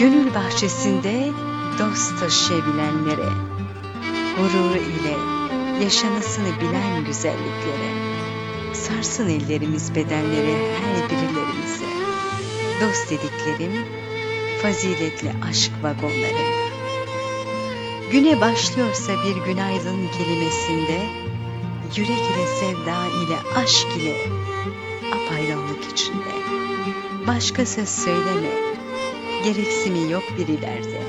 Gönül bahçesinde dost taşıyabilenlere, gurur ile yaşanısını bilen güzelliklere, sarsın ellerimiz bedenlere her birilerimize. Dost dediklerim faziletli aşk vagonlarında. Güne başlıyorsa bir günaydın kelimesinde, yürek ile sevda ile aşk ile apaydınlık içinde. Başka söz söyleme, gereksimi yok bir ileride.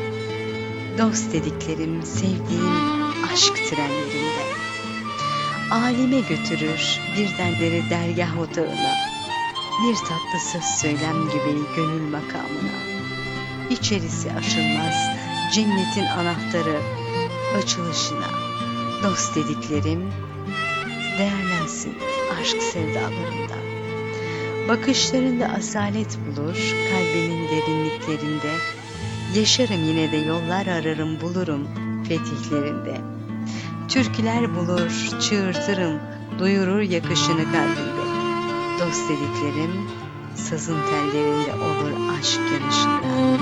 Dost dediklerim sevdiğim aşk trenlerinde. Alime götürür birdenleri dergah otağına. Bir tatlı söz söylem gibi gönül makamına. İçerisi aşılmaz cennetin anahtarı açılışına. Dost dediklerim değerlensin aşk sevdalarında. Bakışlarında asalet bulur, kalbinin derinliklerinde. Yaşarım yine de yollar ararım bulurum fetihlerinde. Türküler bulur, çığırtırım, duyurur yakışını kalbimde. Dost dediklerim sazın tellerinde olur aşk yanışında.